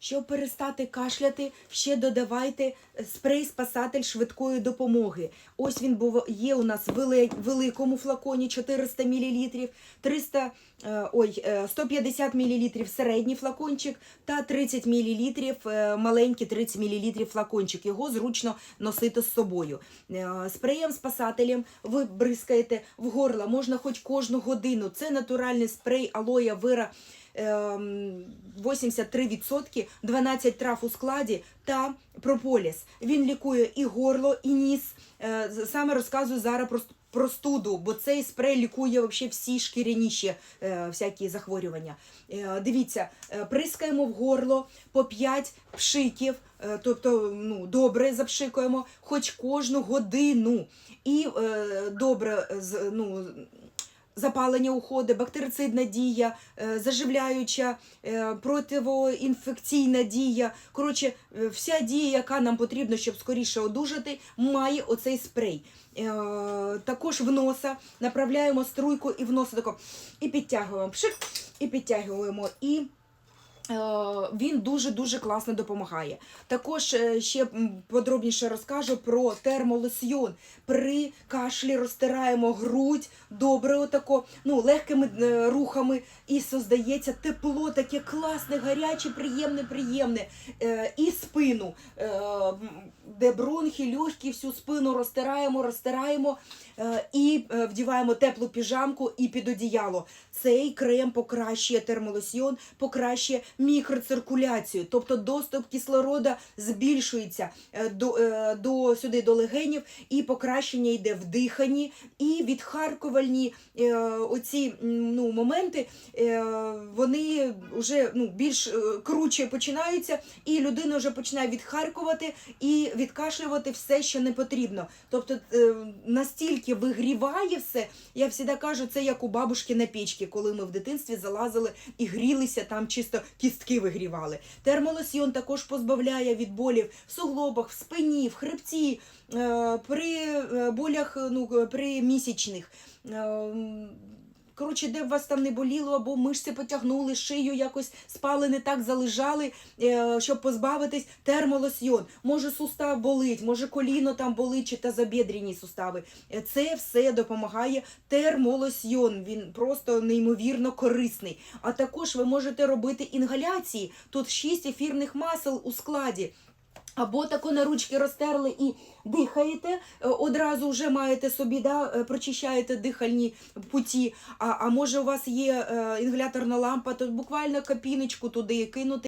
Щоб перестати кашляти, ще додавайте спрей-спасатель швидкої допомоги. Ось він був є у нас в великому флаконі 400 мл, 300, е, ой, е, 150 мл середній флакончик та 30 мл е, маленький 30 мл флакончик. Його зручно носити з собою. Е, Спреєм-спасателем ви бризкаєте в горло, можна хоч кожну годину. Це натуральний спрей алоя вера. Ем, 83%, 12 трав у складі та прополіс. Він лікує і горло, і ніс. Е, Саме розказую зараз про простуду, бо цей спрей лікує вообще всі шкіряні ще е, всякі захворювання. Е, дивіться, прискаємо в горло по 5 пшиків, тобто ну, добре запшикуємо, хоч кожну годину. І добре ну, запалення уходи, бактерицидна дія, е, заживляюча, е, противоінфекційна дія. Коротше, е, вся дія, яка нам потрібна, щоб скоріше одужати, має оцей спрей. Також в носа направляємо струйку і в носа тако, і підтягуємо пшик, і підтягуємо. І він дуже-дуже класно допомагає. Також е, ще подробніше розкажу про термолосьйон. При кашлі розтираємо грудь добре, отако, ну, легкими е, рухами, і создається тепло, таке класне, гаряче, приємне, приємне. Е, і спину, е, де бронхи, легкі, всю спину розтираємо, розтираємо е, і е, вдіваємо теплу піжамку і під одіяло. Цей крем покращує термолосьйон, покращує мікроциркуляцію, тобто доступ кислорода збільшується е, до, е, до сюди до легенів, і покращення йде в диханні, і відхаркувальні е, оці ну, моменти е, вони вже ну, більш е, круче починаються, і людина вже починає відхаркувати і відкашлювати все, що не потрібно. Тобто е, настільки вигріває все, я завжди кажу, це як у бабушки на печці, коли ми в дитинстві залазили і грілися, там чисто кістки вигрівали. Термолосьйон також позбавляє від болів в суглобах, в спині, в хребці, е, при е, болях ну, при місячних. Коротше, де б вас там не боліло, або мишці потягнули, шию якось спали, не так залежали, е, щоб позбавитись термолосьйон. Може сустав болить, може коліно там болить, чи тазобєдрені сустави. Е, Це все допомагає термолосьйон. Він просто неймовірно корисний. А також ви можете робити інгаляції. Тут 6 ефірних масел у складі. Або тако на ручки розтерли і дихаєте, е, одразу вже маєте собі, да, е, прочищаєте дихальні путі. А, а може у вас є інгуляторна інгаляторна лампа, то буквально капіночку туди кинути.